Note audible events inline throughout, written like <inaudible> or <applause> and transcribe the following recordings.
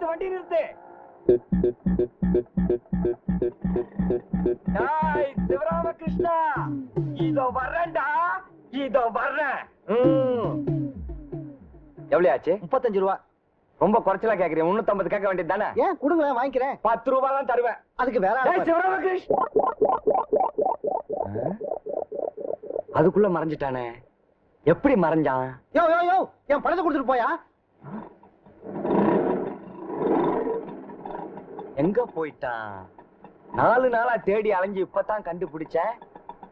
வண்டி நிறுத்து. <laughs> சிவராமகிருஷ்ணா இதோ வர்றேன்டா இதோ வர்றேன். எவ்வளவு ஆச்சு? முப்பத்தஞ்சு ரூபா. ரொம்ப குறைச்சலா கேக்குறீங்க. முன்னூத்தம்பது கேட்க வேண்டியது தானே? ஏன் கொடுங்களேன் வாங்கிக்கிறேன். பத்து ரூபாய் தான் தருவேன். அதுக்கு வேற. சிவராமகிருஷ்ணா? அதுக்குள்ள மறைஞ்சிட்டானே. எப்படி மறைஞ்சான்? யோ யோ யோ என் பணத்தை கொடுத்துட்டு போயா? எங்க போயிட்டான்? நாலு நாளா தேடி அலைஞ்சு இப்பதான் கண்டுபிடிச்சேன்.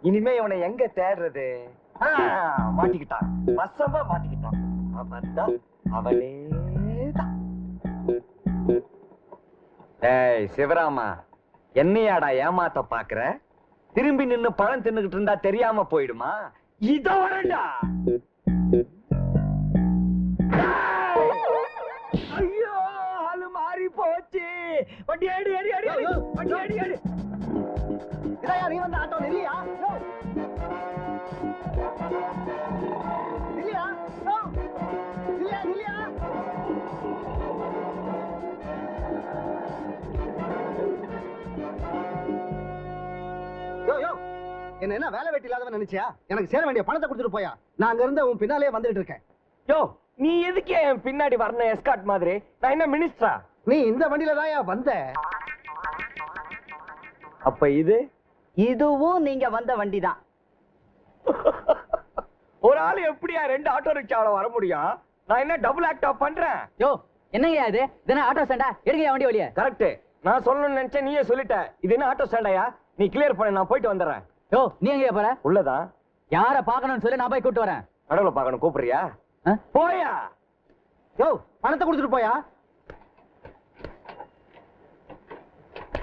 இனிமே இவனை எங்க தேடுறது? ஆ, மாட்டிக்கிட்டான். வசமா மாட்டிக்கிட்டான். அவன்தான் அவனேதான். ஏய் சிவராமா என்னையாடா ஏமாத்த பாக்குற? திரும்பி நின்னு பழம் தின்னுகிட்டு இருந்தா தெரியாம போயிடுமா? இத வரண்டா வண்டி ஏடி ஏடி ஏடி ஏடி. வண்டி ஏடி ஏடி. இதாயா நீ வந்த ஆட்டோ இல்லையா இல்லையா இல்லையா இல்லையா யோ யோ. என்ன என்ன வேலை வெட்டி இல்லாதவன் நினைச்சியா? எனக்கு சேர வேண்டிய பணத்தை கொடுத்துட்டு போயா. நான் அங்க இருந்து உன் பின்னாலே வந்துட்டு இருக்கேன். யோ. நீ எதுக்கு என் பின்னாடி வரணும் எஸ்காட் மாதிரி? நான் என்ன மினிஸ்டரா நீ இந்த வண்டியில தான் வந்த. அப்ப இது? இதுவும் நீங்க வந்த வண்டி தான் <laughs> ஒரு ஆள் எப்படியா ரெண்டு ஆட்டோ ரிக்ஷாவில வர முடியும்? நான் என்ன டபுள் ஆக்டா பண்றேன்? யோ என்னங்கய்யா இது? இதென்ன ஆட்டோ ஸ்டாண்டா எடுங்கய்யா வண்டி வழிய. கரெக்ட் நான் சொல்லணும்னு நினைச்சேன் நீயே சொல்லிட்ட. இது என்ன ஆட்டோ ஸ்டாண்டாயா நீ கிளியர் பண்ணு நான் போயிட்டு வந்துடுறேன். யோ நீ எங்கயா போற? உள்ளதான் யார பாக்கணும்னு சொல்லி நான் போய் கூட்டு வரேன். நடுவுல பார்க்கணும் கூப்பிடுறியா? போயா? யோ பணத்தை கொடுத்துட்டு போயா?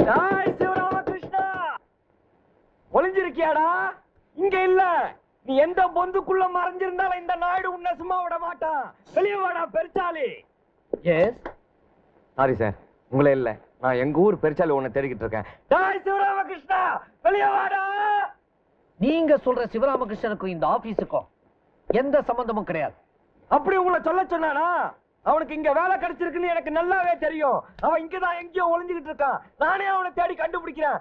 சிவராமகிருஷ்ணா ஒளிஞ்சிருக்கியாடா? இங்க இல்ல. நீ எந்த பொந்துக்குள்ள மறைஞ்சிருந்தாலும் இந்த நாயுடு உன்னை சும்மா விட மாட்டான். வெளியே வாடா பெருச்சாலி. எஸ் சாரி சார் உங்களே இல்ல. நான் எங்க ஊர் பெருச்சாலி உன்னை தேடிக்கிட்டு இருக்கேன். ஜாய் சிவராமகிருஷ்ணா வெளியே வாடா. நீங்க சொல்ற சிவராமகிருஷ்ணனுக்கும் இந்த ஆபீஸுக்கும் எந்த சம்பந்தமும் கிடையாது. அப்படி உங்களை சொல்ல சொன்னானா? அவனுக்கு இங்க வேலை கிடைச்சிருக்குன்னு எனக்கு நல்லாவே தெரியும். அவன் இங்கதான் எங்கேயோ ஒளிஞ்சுகிட்டு இருக்கான். நானே அவனை தேடி கண்டுபிடிக்கிறேன்.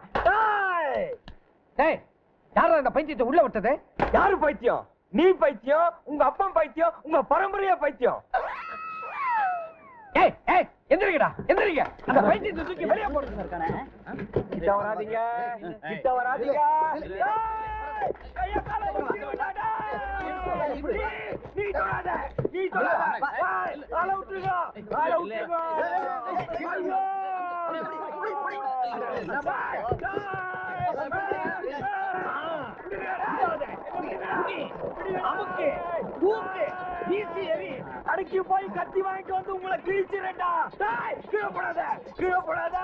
யாரா இந்த பைத்தியத்தை உள்ள விட்டது? யாரு பைத்தியம்? நீ பைத்தியம் உங்க அப்பா பைத்தியம் உங்க பரம்பரையா பைத்தியம். ஏய் ஏய் எந்திரிங்கடா எந்திரிங்க அந்த பைத்தியத்தை தூக்கி வெளியே போடுங்க கிட்ட வராதீங்க கிட்ட வராதீங்க. நீ- தொடாத, நீ தொடாத. டேய், விட்டுங்க விட்டுருங்க, விட்டுங்க அமுக்கு, தூக்கு, வீசி எறி. அடக்கி போய் கத்தி வாங்கிட்டு வந்து உங்களை கிழிச்சிரேன்டா. கீழே போடாத, கீழே போடாத,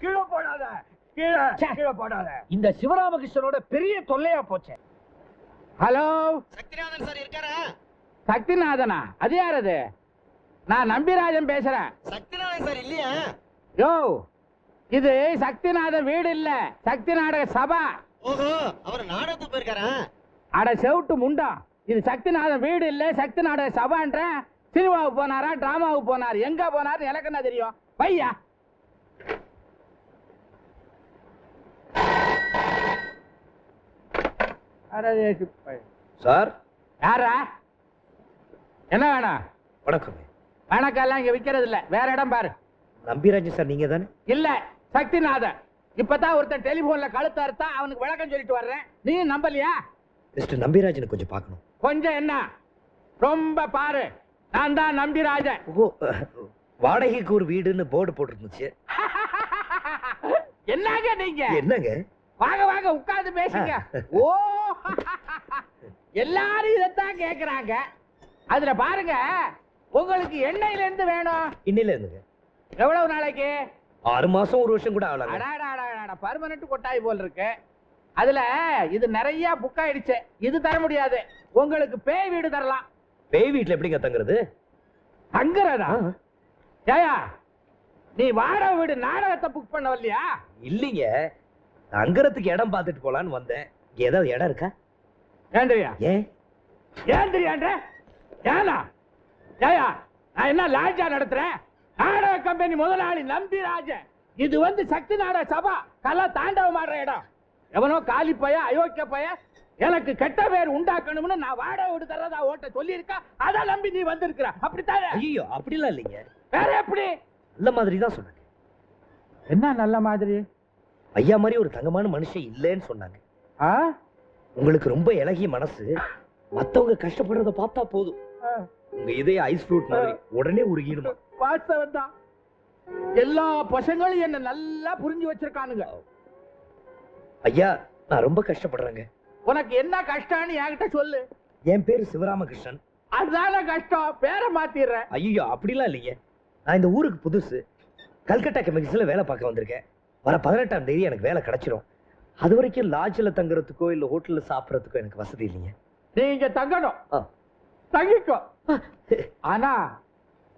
கீழே போடாத, கீழே, கீழே போடாத. இந்த சிவராமகிருஷ்ணனோட பெரிய தொல்லையா போச்சேன் ஹலோ? சக்திநாதன் சார் இருக்காரா? சக்திநாதனா? அது யார் அது நான் நம்பிராஜன் பேசுறேன். சக்திநாதன் சார் இல்லையா? யோ இது சக்திநாதன் வீடு இல்ல. சக்தி நாடக சபா. ஓஹோ அவர் நாடகத்துக்கு போயிருக்காரா? அட செவுட்டு முண்டா. இது சக்திநாதன் வீடு இல்ல சக்தி நாடக சபான்ற. சினிமாவுக்கு போனாரா டிராமாவுக்கு போனார். எங்க போனார் எனக்கு என்ன தெரியும்? பையா சார்? யாரா? என்ன வேணும் வணக்கம். வணக்கம்லாம் இங்க விக்கிறது இல்ல. வேற இடம் பாரு. நம்பிராஜன் சார் நீங்க தானே? இல்ல சக்திநாதன். இப்பதான் ஒருத்தன் டெலிபோன்ல கழுத்து அறுத்தா அவனுக்கு விளக்கம் சொல்லிட்டு வர்றேன். நீ நம்பலையா? மிஸ்டர் நம்பிராஜனை கொஞ்சம் பார்க்கணும். கொஞ்சம் என்ன? ரொம்ப பாரு. நான் தான் நம்பிராஜன். ஓ வாடகைக்கு ஒரு வீடுன்னு போர்டு போட்டுருந்துச்சு. <laughs> என்னங்க நீங்க? என்னங்க? வாங்க வாங்க உட்கார்ந்து பேசுங்க. ஓ <laughs> எல்லாரும் இதைத்தான் கேக்குறாங்க. அதுல பாருங்க உங்களுக்கு எண்ணெயில இருந்து வேணும். இன்னில இருந்துங்க எவ்வளவு நாளைக்கு? ஆறு மாசம் ஒரு வருஷம் கூட ஆகலாங்க. பர்மனன்ட் கொட்டாய் போல் இருக்கு. அதுல இது நிறைய புக் ஆயிடுச்சு. இது தர முடியாது. உங்களுக்கு பேய் வீடு தரலாம். பேய் வீட்டுல எப்படிங்க தங்குறது? தங்குறதா? ஏயா நீ வாடகை வீடு நாடகத்தை புக் பண்ண வரலையா இல்லைங்க. தங்குறதுக்கு இடம் பார்த்துட்டு போலான்னு வந்தேன். ஏதாவது இடம் இருக்கா? ஏந்திரியா? ஏன் ஏந்திரியான்ற? ஏனா ஏயா நான் என்ன லாட்ஜா நடத்துறேன்? நாடக கம்பெனி முதலாளி நம்பிராஜன் இது வந்து சக்தி நாடக சபா. கலா தாண்டவம் ஆடுற இடம். எவனோ காலி பைய அயோக்கிய பைய எனக்கு கெட்ட பேர் உண்டாக்கணும்னு நான் வாடகை விட்டு தரதா ஓட்ட சொல்லியிருக்கா? அதை நம்பி நீ வந்திருக்கிற. அப்படித்தானே? ஐயோ அப்படிலாம் இல்லைங்க. வேற எப்படி? நல்ல மாதிரி தான் சொன்னாங்க. என்ன நல்ல மாதிரி? ஐயா மாதிரி ஒரு தங்கமான மனுஷன் இல்லைன்னு சொன்னாங்க. உங்களுக்கு ரொம்ப இலகிய மனசு. மத்தவங்க கஷ்டப்படுறத பார்த்தா போதும். உங்க இதய ஐஸ் ஃப்ரூட் மாதிரி உடனே உருகிடுமா? வாஸ்தவம் தான். எல்லா பசங்களும் என்ன நல்லா புரிஞ்சு வச்சிருக்கானுங்க. ஐயா நான் ரொம்ப கஷ்டப்படுறேங்க. உனக்கு என்ன கஷ்டம்னு என்கிட்ட சொல்லு. என் பேரு சிவராமகிருஷ்ணன். அதுதானே கஷ்டம். பேரை மாத்திடுறேன். ஐயோ அப்படிலாம் இல்லைங்க. நான் இந்த ஊருக்கு புதுசு. கல்கட்டா கெமிக்கல்ஸ்ல வேலை பார்க்க வந்திருக்கேன். வர பதினெட்டாம் தேதி எனக்கு வேலை கிடைச்சிரும். அது வரைக்கும் லாட்ஜில் தங்குறதுக்கோ இல்ல ஹோட்டல்ல சாப்பிடறதுக்கோ எனக்கு வசதி இல்லைங்க. நீ இங்க தங்கணும். தங்கிக்கோ. ஆனா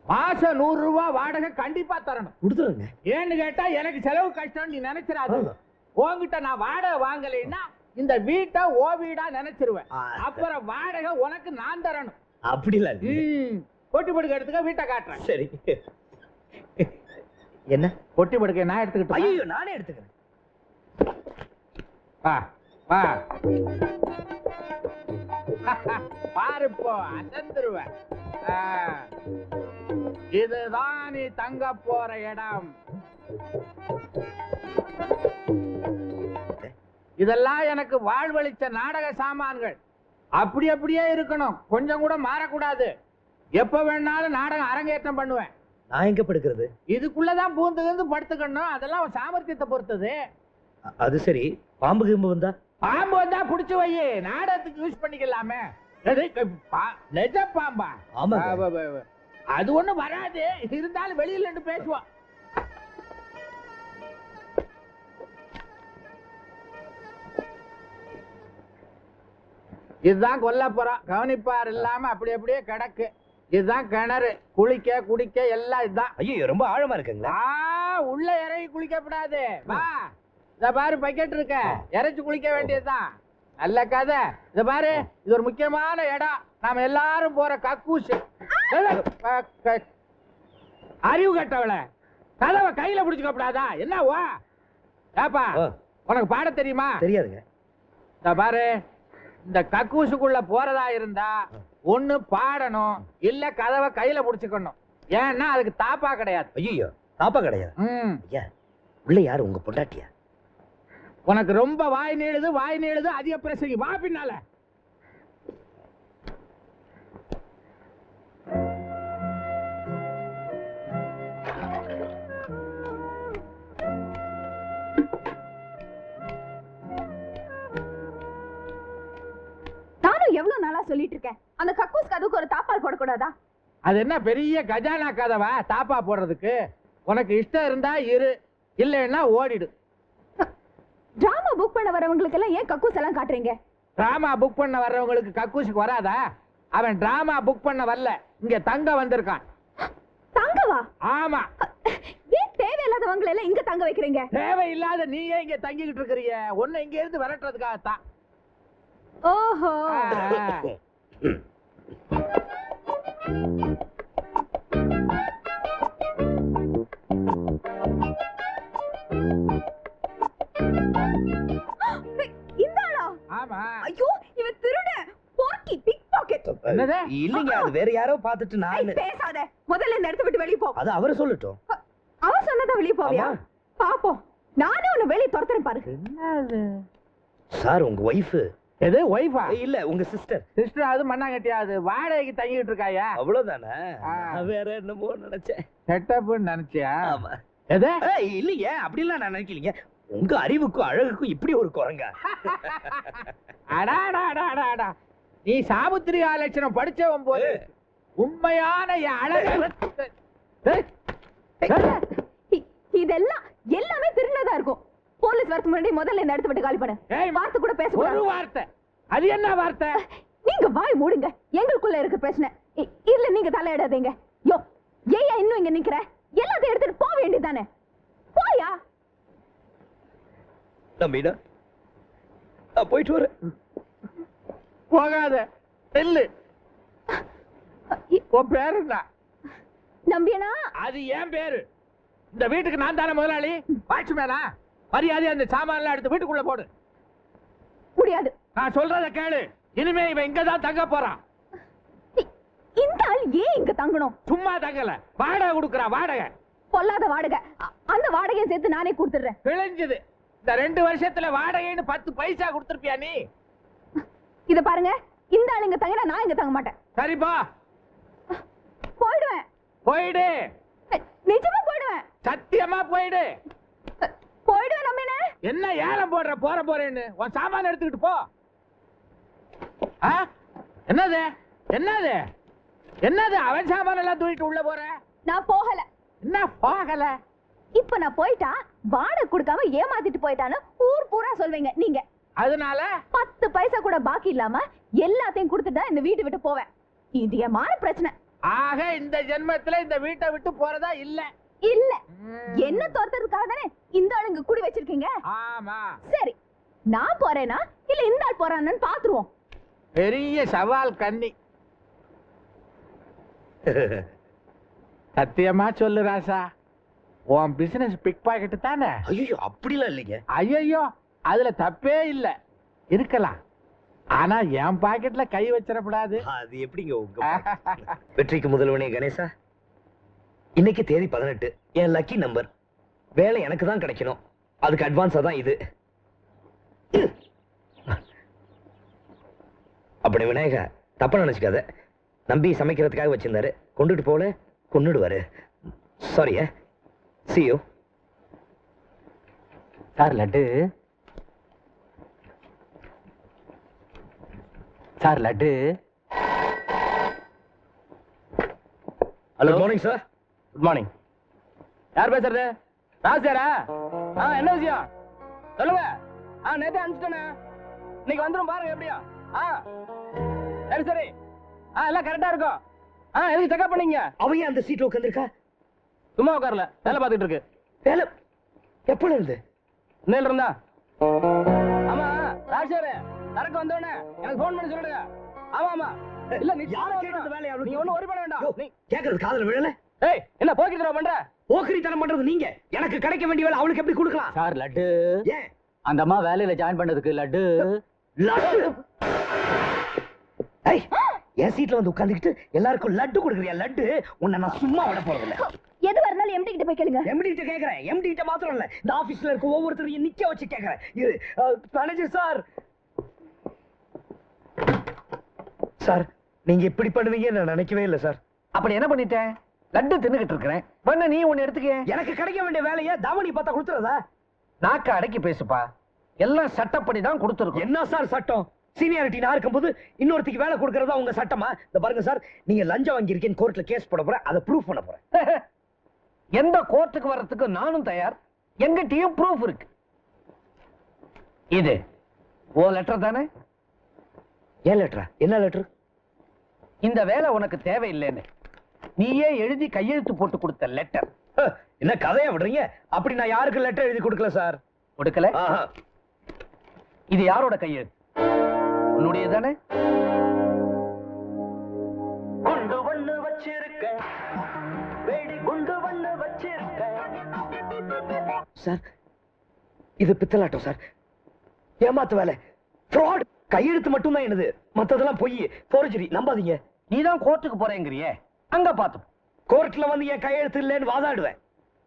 மாசம் நூறு ரூபாய் வாடகை கண்டிப்பா தரணும். கொடுத்துருங்க. ஏன்னு கேட்டா எனக்கு செலவு கஷ்டம் நீ நினைச்சிடாத. ஆ. உன்கிட்ட நான் வாடகை வாங்கலைன்னா இந்த வீட்டை ஓ வீடா நினைச்சிருவேன். அப்புறம் வாடகை உனக்கு நான் தரணும். அப்படிலாம் இல்லைங்க. ம். பொட்டி படுக்க எடுத்துக்க வீட்டை காட்டுறேன். சரி. என்ன? பொட்டி படுக்க நான் எடுத்துக்கிட்டு ஐயோ நானே எடுத்துக்கிறேன். வா வா. பாரு இப்போ. இதுதான் நீ தங்க போற இடம். இதெல்லாம் எனக்கு வாழ்வழிச்ச நாடக சாமான்கள். அப்படி அப்படியே இருக்கணும். கொஞ்சம் கூட மாறக்கூடாது. எப்ப வேணாலும் நாடகம் அரங்கேற்றம் பண்ணுவேன். நான் எங்க படுக்கிறது? இதுக்குள்ளதான் பூந்து படுத்துக்கணும். அதெல்லாம் சாமர்த்தியத்தை பொறுத்தது. அது சரி. பாம்பு கிம்பு வந்தா? பாம்பு வந்தா புடிச்சு வை. நாடகத்துக்கு யூஸ் பண்ணிக்கலாமே. பாம்பா. அது ஒண்ணும் வராது. இருந்தாலும் வெளியில நின்று பேசுவான் இதுதான் கொல்லப்புறம். கவனிப்பார் இல்லாம அப்படி அப்படியே கிடக்கு. இதுதான் கிணறு. குளிக்க குடிக்க எல்லாம் இதுதான். ஐயோ ரொம்ப ஆழமா இருக்குங்களா? உள்ள இறங்கி குளிக்கப்படாது. வா. இத பாரு பக்கெட் இருக்க. இறைச்சு குளிக்க வேண்டியதுதான். நல்ல கதை. இத பாரு இது ஒரு முக்கியமான இடம். நாம எல்லாரும் போற கக்கூசு. ஏய், க- க- அறிவு கட்டவள. கதவை கையில பிடிச்சுக்கப்படாதா என்ன வா? ஏப்பா. உனக்கு பாட தெரியுமா? தெரியாதுங்க. இத பாரு இந்த கக்கூசுக்குள்ள போறதா இருந்தா ஒண்ணு பாடணும் இல்ல கதவை கையில புடிச்சுக்கணும். ஏன்னா அதுக்கு தாப்பா கிடையாது. ஐயோ தாப்பா கிடையாது. உள்ள யாரு? உங்க பொண்டாட்டியா? உனக்கு ரொம்ப வாய் நீளுது வாய் நீளுது அதிக பிரசங்கி. வா பின்னால. எவ்வளவு நாளா சொல்லிட்டு இருக்கேன் அந்த கக்கூஸ் கதுக்கு ஒரு தாப்பால் போடக்கூடாதா? அது என்ன பெரிய கஜானா கதவா தாப்பா போடுறதுக்கு? உனக்கு இஷ்டம் இருந்தா இரு இல்லைன்னா ஓடிடு. புக் பண்ண வரவங்களுக்கு எல்லாம் ஏன் கக்கூஸ் எல்லாம் காட்டுறீங்க? டிராமா புக் பண்ண வர்றவங்களுக்கு கக்கூசுக்கு வராதா? அவன் டிராமா புக் பண்ண வரல. இங்க தங்க வந்திருக்கான். தங்கவா? ஆமா. ஏன் தேவையில்லாதவங்களை எல்லாம் இங்க தங்க வைக்கிறீங்க? தேவையில்லாத நீயே இங்க தங்கிக்கிட்டு இருக்கிறிய. ஒன்னு இங்க இருந்து விரட்டுறதுக்காகத்தான். ஓஹோ. <laughs> ஐயோ இவன் திருட. போர்க்கி பிக் பாக்கெட் என்னது? இல்லைங்க அது வேற யாரோ பார்த்துட்டு நான் பேசாத. முதல்ல இந்த இடத்த விட்டு வெளிய போ. அது அவரு சொல்லட்டும். அவன் சொன்னதா வெளிய போவியா. பாப்போம். நானே உன்னை வெளிய துரத்துறேன் பாரு. என்னது? சார் உங்க ஒய்ஃப் எது ஒய்ஃபா இல்ல உங்க சிஸ்டர் சிஸ்டர் அது மண்ணாங்கட்டியாது வாடகைக்கு தங்கிட்டு இருக்காயா? அவ்வளவுதானே? வேற என்னமோ நினைச்சேன். செட்டப்னு நினைச்சியா? ஆமா. எது? ஏய், இல்லையே அப்படிலாம் நான் நினைக்கலீங்க உங்க அறிவுக்கும் அழகுக்கும் இப்படி ஒரு குரங்கா. அடாடா அடா அடா அடா நீ சாமுத்திரிகா லட்சணம் படிச்சவன் போது உண்மையான அழக. இதெல்லாம் எல்லாமே திருநதா இருக்கும். போலீஸ் வரதுக்கு முன்னாடி முதல்ல இந்த இடத்த விட்டு காலி பண்ணு. ஏய், வார்த்தை கூட ஒரு பேசக்கூடாது வார்த்தை. அது என்ன வார்த்தை? நீங்க வாய் மூடுங்க. எங்களுக்குள்ள இருக்க பிரச்சனை. இ- இதுல நீங்க தலையிடாதீங்க. யோ ஏயா இன்னும் இங்க நிக்கிற? எல்லாத்தையும் எடுத்துட்டு போக வேண்டியதானே போயா நம்பிடா நான் போயிட்டு வரேன். போகாத. செல்லு. உன் பேர் என்ன? நம்பியனா? அது ஏன் பேரு. இந்த வீட்டுக்கு நான் தானே முதலாளி? வாட்ச்மேனா? மரியாதை அந்த சாமான்லாம் எடுத்து வீட்டுக்குள்ள போடு. முடியாது. நான் சொல்றத கேளு. இனிமே இவன் இங்க தான் தங்க போறான். இந்த ஆள் ஏன் இங்க தங்கணும்? சும்மா தங்கல. வாடகை கொடுக்குறா வாடகை. பொல்லாத வாடகை. அந்த வாடகையை சேர்த்து நானே கொடுத்துடுறேன். கிழிஞ்சது இந்த ரெண்டு வருஷத்துல வாடகைன்னு பத்து பைசா கொடுத்துருப்பியா நீ? இத பாருங்க. இந்த ஆள் இங்க தங்கினா நான் இங்க தங்க மாட்டேன். சரிப்பா. போயிடுவேன். போயிடு. நிஜமா போயிடுவேன். சத்தியமா போயிடு. போயிடுவேன் நம்பியனா என்ன ஏலம் போடுற போற போறேன்னு? உன் சாமான எடுத்துக்கிட்டு போ? என்னது? என்னது? என்னது? அவன் சாமான எல்லாம் தூக்கிட்டு உள்ள போற? நான் போகல. என்ன போகல? இப்ப நான் போயிட்டா வாடகை கொடுக்காம ஏமாத்திட்டு போயிட்டான்னு ஊர் பூரா சொல்வீங்க நீங்க. அதனால? பத்து பைசா கூட பாக்கி இல்லாம எல்லாத்தையும் கொடுத்துட்டு இந்த வீட்டை விட்டு போவேன். இது என் மான பிரச்சனை. ஆக இந்த ஜென்மத்துல இந்த வீட்டை விட்டு போறதா இல்ல. இல்ல. என்ன துரத்துறதுக்காக தானே இந்த ஆள் இங்க குடி வச்சிருக்கீங்க? ஆமா. சரி நான் போறேனா? இல்ல இந்த ஆள் போறான்னு பாத்துருவோம். பெரிய சவால் கண்ணி. சத்தியமா சொல்லு ராசா. உன் பிசினஸ் பிக் பாக்கெட் தானே? ஐயோ அப்படிலாம் இல்லைங்க. ஐயோ அதுல தப்பே இல்ல. இருக்கலாம். ஆனா என் பாக்கெட்ல கை வச்சிடக்கூடாது. அது எப்படிங்க உங்க வெற்றிக்கு முதல்வனே கணேசா. இன்னைக்கு தேதி பதினெட்டு. என் லக்கி நம்பர் வேலை எனக்கு தான் கிடைக்கணும். அதுக்கு அட்வான்ஸா தான் இது. அப்படி விநாயகா தப்பா நினைச்சுக்காத. நம்பி சமைக்கிறதுக்காக வச்சிருந்தாரு. கொண்டுட்டு போல கொண்டுடுவாரு சாரியா you. Sir laddu. Sir laddu. Hello morning sir good morning யார் பேசுறது? ராசியாரா ஆ என்ன விஷயம்? சொல்லுங்க. ஆ நேத்தே அனுப்பிச்சிட்டேனே. இன்னைக்கு வந்துரும் பாருங்க எப்படியா. ஆ. சரி சரி. ஆ எல்லாம் கரெக்டா இருக்கும். ஆ எதுக்கு செக்அப் பண்ணீங்க? அவன் அந்த சீட்ல உட்காந்துருக்கா சும்மா உட்காரல. வேலை பார்த்துட்டு இருக்கு. வேலை? எப்பல இருந்து? இன்னையில இருந்தா? ஆமா ராஜாரு சரக்கு வந்தோடனே எனக்கு ஃபோன் பண்ணி சொல்லுங்க. ஆமா ஆமா. இல்ல நீ யாரை கேட்டு இந்த வேலையை? அவளுக்கு நீ ஒண்ணும் worry பண்ண வேண்டாம். நீ- கேக்குறது காதுல விழல? ஏய் என்ன போக்கிட்டு தர பண்ற? போக்கிரித்தனம் பண்றது நீங்க. எனக்கு கிடைக்க வேண்டிய வேலை அவளுக்கு எப்படி கொடுக்கலாம்? சார் லட்டு. ஏன்? அந்த அம்மா வேலையில ஜாயின் பண்ணதுக்கு லட்டு. லட்டு? ஐய் என் சீட்ல வந்து உட்கார்ந்துக்கிட்டு எல்லாருக்கும் லட்டு கொடுக்குறியா லட்டு? உன்னை நான் சும்மா விட போறதில்ல. எது வரனாலும் எம்டி கிட்ட போய் கேளுங்க. எம்டி கிட்ட கேக்குறேன். எம்டி கிட்ட மாத்திரம் இல்ல. இந்த ஆபீஸ்ல இருக்க ஒவ்வொருத்தரையும் நிக்க வச்சு கேக்குறேன். இரு. Manager sir. சார் நீங்க இப்படி பண்ணுவீங்கன்னு நான் நினைக்கவே இல்லை சார். அப்படி என்ன பண்ணிட்டேன்? லட்டு தின்னுகிட்டு இருக்கிறேன். பண்ண நீ ஒன்னு எடுத்துக்க. எனக்கு கிடைக்க வேண்டிய வேலையை தவணி பார்த்தா கொடுத்துறதா? நாக்க அடக்கி பேசுப்பா. எல்லாம் சட்டப்படி தான் கொடுத்துருக்கோம். என்ன சார் சட்டம்? சீனியாரிட்டி நான் இருக்கும்போது இன்னொருத்திக்கு வேலை கொடுக்கறதா உங்க சட்டமா? இந்த பாருங்க சார் நீங்க லஞ்சம் வாங்கியிருக்கேன்னு கோர்ட்ல கேஸ் போட போறேன். அதை ப்ரூஃப் பண்ண போறேன். <laughs> எந்த கோர்ட்டுக்கு வர்றதுக்கு நானும் தயார். எங்கிட்டயும் ப்ரூஃப் இருக்கு. இது ஓ லெட்டர் தானே? ஏன் லெட்டரா என்ன லெட்டர் இந்த வேலை உனக்கு தேவையில்லைன்னு. நீயே எழுதி கையெழுத்து போட்டு கொடுத்த லெட்டர் என்ன கதையா விடுறீங்க? அப்படி நான் யாருக்கு லெட்டர் எழுதி கொடுக்கல சார் கொடுக்கல. இது யாரோட கையெழுத்து? உன்னுடைய தானே? குண்டு ஒண்ணு வச்சிருக்க. சார் இது பித்தலாட்டம் சார். ஏமாத்து வேலை. ஃப்ராட் கையெழுத்து மட்டும் தான் என்னது. மத்ததெல்லாம் பொய். போர்ஜரி நம்பாதீங்க. நீ தான் கோர்ட்டுக்கு போறேங்கிறியே. அங்க பாத்து கோர்ட்ல வந்து என் கையெழுத்து இல்லைன்னு வாதாடுவேன்.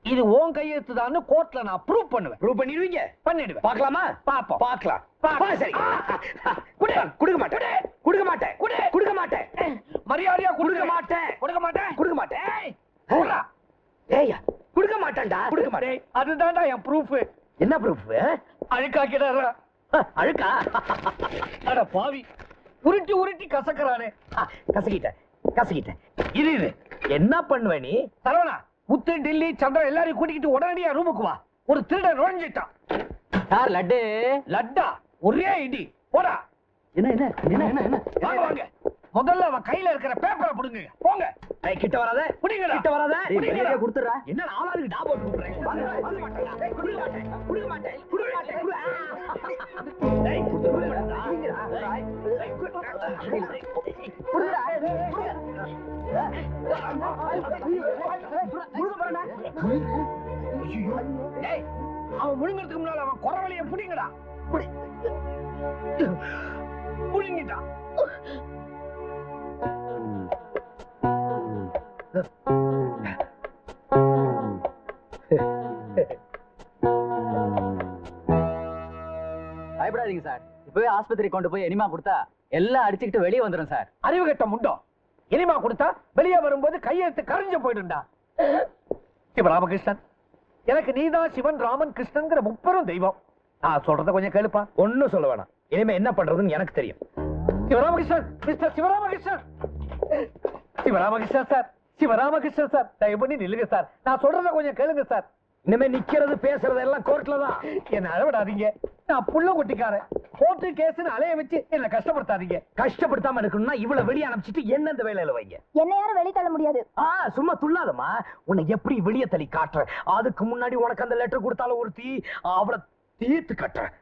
இது உன் கையெழுத்து தான் கோர்ட்ல நான் ப்ரூவ் பண்ணுவேன். ப்ரூவ் பண்ணிடுவீங்க? பண்ணிடுவேன். பார்க்கலாமா? பாப்போம். பார்க்கலாம். சரி. குடு. கொடுக்க மாட்டேன். கொடுக்க மாட்டேன். குடு. கொடுக்க மாட்டேன். மரியாதையா கொடுக்க மாட்டேன். கொடுக்க மாட்டேன். கொடுக்க மாட்டேன். ஏய்யா. கொடுக்க மாட்டேன்டா கொடுக்க மாட்டேன். அதுதான்டா என் ப்ரூஃப் என்ன ப்ரூஃப் அழுக்காக்கிடாரா அழுக்கா? அட பாவி. உருட்டி உருட்டி கசக்கறானே. ஆ, கசக்கிட்டேன் கசக்கிட்டேன். இரு இரு. என்ன பண்ணுவ நீ? சரவணா முத்து டில்லி சந்திரன் எல்லாரையும் கூட்டிக்கிட்டு உடனடியா ரூமுக்கு வா. ஒரு திருடன் நுழைஞ்சிட்டான். சார் லட்டு? லட்டா ஒரே இடி. போடா. என்ன என்ன என்ன என்ன என்ன? வாங்க வாங்க. முதல்ல அவன் கையில இருக்கிற பேப்பரை புடுங்க. போங்க. கிட்ட வராத. புடிங்கடா. கிட்ட வராத. மரியாதையா கொடுத்துறா என்ன ஆளாருக்கு டா போட்டு கொடுக்க மாட்டேன். கொடுக்க மாட்டேன். கொடுக்க மாட்டேன். டேய், அவன் முழுங்கிறதுக்கு முன்னால அவன் குறவழிய புடிங்கடா. புடி. புடிங்கிட்டான். பயப்படாதீங்க சார். இப்பவே ஆஸ்பத்திரி கொண்டு போய் எனிமா கொடுத்தா எல்லாம் அடிச்சுக்கிட்டு வெளியே வந்துடும் சார். அறிவு கட்ட முண்டோ? இனிமா கொடுத்தா வெளியே வரும்போது கையெழுத்து கரைஞ்சு போயிடும்டா. சிவராமகிருஷ்ணன் எனக்கு நீதான் சிவன் ராமன் கிருஷ்ணன்ங்கிற முப்பெரும் தெய்வம். நான் சொல்றத கொஞ்சம் கேளுப்பா. ஒண்ணும் சொல்ல வேணாம். இனிமே என்ன பண்றதுன்னு எனக்கு தெரியும். Sivaramakrishnan mister Sivaramakrishnan. Sivaramakrishnan sir. Sivaramakrishnan sir தயவு பண்ணி நில்லுங்க சார். நான் சொல்றத கொஞ்சம் கேளுங்க சார். இனிமே நிக்கிறது பேசுறது எல்லாம் கோர்ட்ல தான். என்ன அழவிடாதீங்க. நான் புள்ள கொட்டிக்காரன். கோர்ட்டு கேஸ்னு அலைய வச்சு என்ன கஷ்டப்படுத்தாதீங்க. கஷ்டப்படுத்தாம இருக்கணும்னா இவ்வளவு வெளிய அனுப்பிச்சிட்டு என்ன இந்த வேலையில வைங்க. என்ன யாரும் வெளியே தள்ள முடியாது. ஆ சும்மா துள்ளாதம்மா. உன்னை எப்படி வெளிய தள்ளி காட்டுறேன்? அதுக்கு முன்னாடி உனக்கு அந்த லெட்டர் கொடுத்தாலும் ஒருத்தி அவளை தீர்த்து கட்டுறேன்.